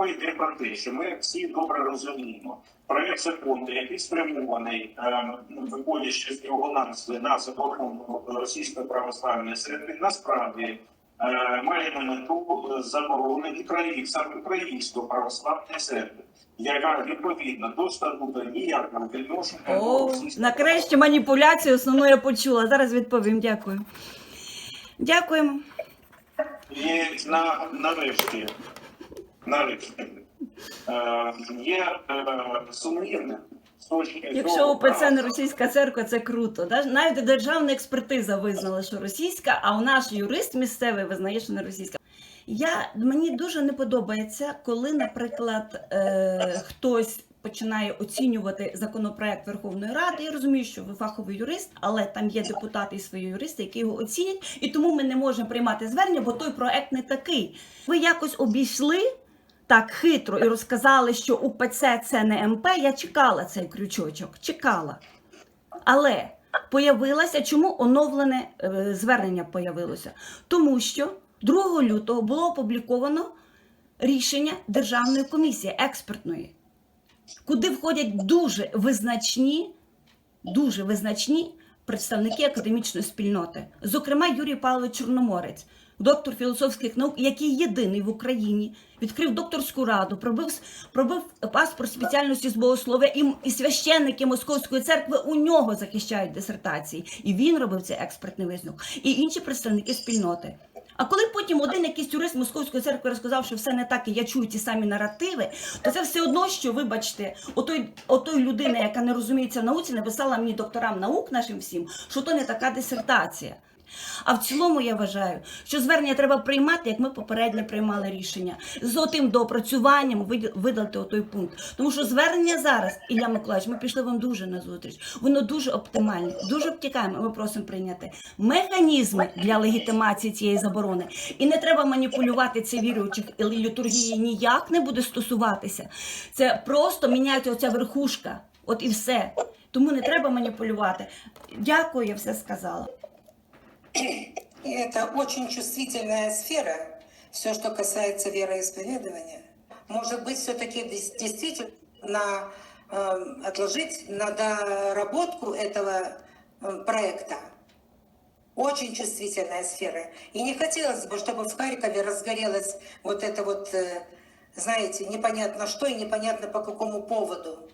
мова йде про те, що ми всі добре розуміємо. Проект закону, який спрямований, е, виходячи з його назви на заборону російської православної церкви, насправді е, має на мету заборони Україн, саме української православної церкви, яка відповідно до статуту ніякого відношення О, нарешті маніпуляцію основну я почула. Зараз відповім. Дякую. Дякуємо. І на, нарешті, нарешті, е, є е, сумнівне Якщо УПЦ не російська церква, це круто. Навіть державна експертиза визнала, що російська, а у наш юрист місцевий визнає, що не російська. Я, мені дуже не подобається, коли, наприклад, е, хтось починає оцінювати законопроект Верховної Ради. Я розумію, що ви фаховий юрист, але там є депутати і свої юристи, які його оцінять, і тому ми не можемо приймати звернення, бо той проект не такий. Ви якось обійшли так хитро і розказали, що УПЦ це не МП. Я чекала цей крючочок, чекала. Але появилося, чому оновлене е, звернення появилося? Тому що 2 лютого було опубліковано рішення Державної комісії експертної, куди входять дуже визначні, дуже визначні представники академічної спільноти, зокрема Юрій Павлович Чорноморець, доктор філософських наук, який єдиний в Україні відкрив докторську раду, пробив, пробив паспорт спеціальності з богослов'я, і, священники Московської церкви у нього захищають дисертації. І він робив цей експертний висновок, і інші представники спільноти. А коли потім один якийсь юрист Московської церкви розказав, що все не так, і я чую ті самі наративи, то це все одно, що, вибачте, отой, отой людина, яка не розуміється в науці, написала мені докторам наук нашим всім, що то не така дисертація. А в цілому я вважаю, що звернення треба приймати, як ми попередньо приймали рішення, з отим доопрацюванням видалити отой пункт. Тому що звернення зараз, Ілля Миколаївич, ми пішли вам дуже на зустріч. Воно дуже оптимальне, дуже обтікаємо. Ми просимо прийняти механізми для легітимації цієї заборони. І не треба маніпулювати це віруючих, літургії ніяк не буде стосуватися. Це просто міняється оця верхушка. От і все. Тому не треба маніпулювати. Дякую, я все сказала. И это очень чувствительная сфера, все, что касается вероисповедования. Может быть, все-таки действительно э, отложить на доработку этого э, проекта. Очень чувствительная сфера. И не хотелось бы, чтобы в Харькове разгорелось вот это вот, э, знаете, непонятно что и непонятно по какому поводу.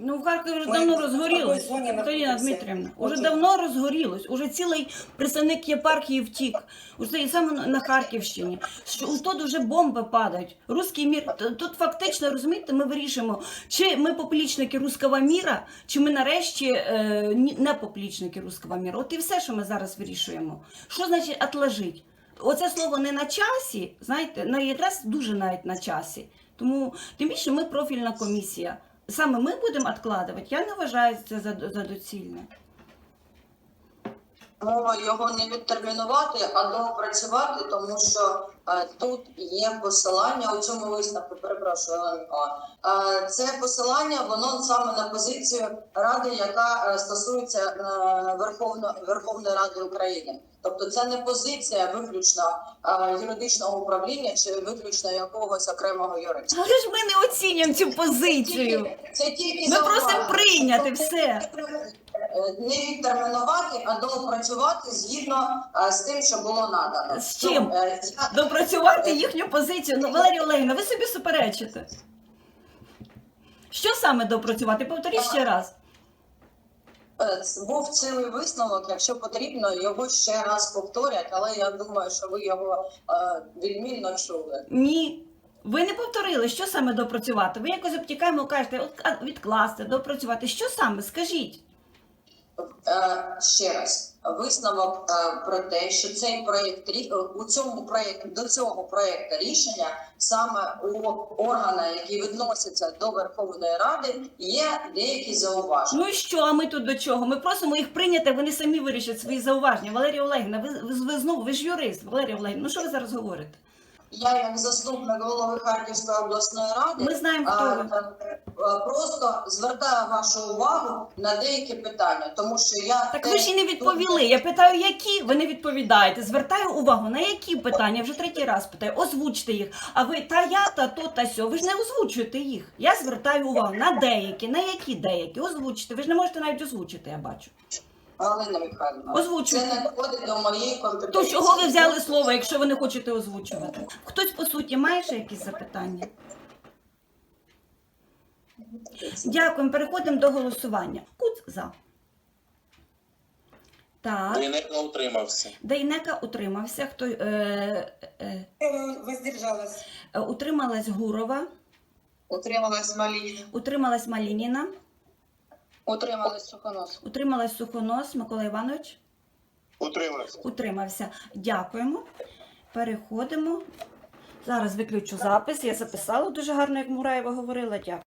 Ну, в Харкові вже давно в розгорілось. такій зоні Катерина знаходимося. Дмитрівна, уже Очень. давно розгорілось. Уже цілий представник єпархії втік. Уже і саме на- на Харківщині. Що тут уже бомби падають. Руський мір. Т- Тут фактично, розумієте, ми вирішимо, чи ми поплічники руского міра, чи ми нарешті е, ні- не поплічники руского міра. От і все, що ми зараз вирішуємо. Що значить отложить? Оце слово не на часі, знаєте, на якраз дуже навіть на часі. Тому тим більше ми профільна комісія. Саме ми будемо відкладувати. Я не вважаю це за, за доцільне. Мова його не відтермінувати, а доопрацювати, тому що е, тут є посилання у цьому висновку. Перепрошую, Е, це посилання воно саме на позицію ради, яка е, стосується е, Верховно, Верховної Ради України. Тобто це не позиція виключно е, юридичного управління чи виключно якогось окремого юриста. Але ж ми не оцінюємо цю позицію. Це тільки Ми просимо прийняти Тобто, все. Е, Не відтермінувати, а доопрацювати згідно е, з тим, що було надано. З чим? Е, я- Допрацювати їхню позицію. Ну, Валерія Олегівна, ви собі суперечите. Що саме допрацювати? Повторіть ще раз. Був цілий висновок, якщо потрібно, його ще раз повторять, але я думаю, що ви його е, відмінно чули. Ні. Ви не повторили, що саме допрацювати. Ви якось обтікаємо, кажете, відкласти, допрацювати. Що саме? Скажіть. Е, Ще раз висновок е, про те, що цей проєкт е, у цьому проєкт до цього проєкту рішення саме у органа, які відносяться до Верховної Ради, є деякі зауваження. Ну і що, а ми тут до чого? Ми просимо їх прийняти, вони самі вирішать свої зауваження. Валерія Олегівна, ви, ви, ви знову, ви ж юрист, Валерія Олегівна, ну що ви зараз говорите? Я, як заступник голови Харківської обласної ради, Ми знаємо, хто ви. Та- просто звертаю вашу увагу на деякі питання, тому що я Так ви ж і не відповіли. Я питаю, які ви не відповідаєте. Звертаю увагу на які питання. Вже третій раз питаю. Озвучте їх. А ви та я, та то, та сьо. Ви ж не озвучуєте їх. Я звертаю увагу на деякі, на які деякі. Озвучте. Ви ж не можете навіть озвучити, я бачу. Галина Михайлівна, Озвучуйте. це не входить до моєї То чого ви взяли слово, якщо ви не хочете озвучувати? Хтось по суті має ще якісь запитання? Дякуємо. Переходимо до голосування. Кут за. Так. Дейнека утримався. Дейнека утримався. Хто е, е, Э, Воздержалась. е, утрималась Гурова, Утрималась Маліна. утрималась Малініна, Утрималась Сухонос. утрималась Сухонос Микола Іванович. Утримався. Утримався. Дякуємо. Переходимо. Зараз виключу запис. Я записала дуже гарно, як Мураєва говорила. Дякую.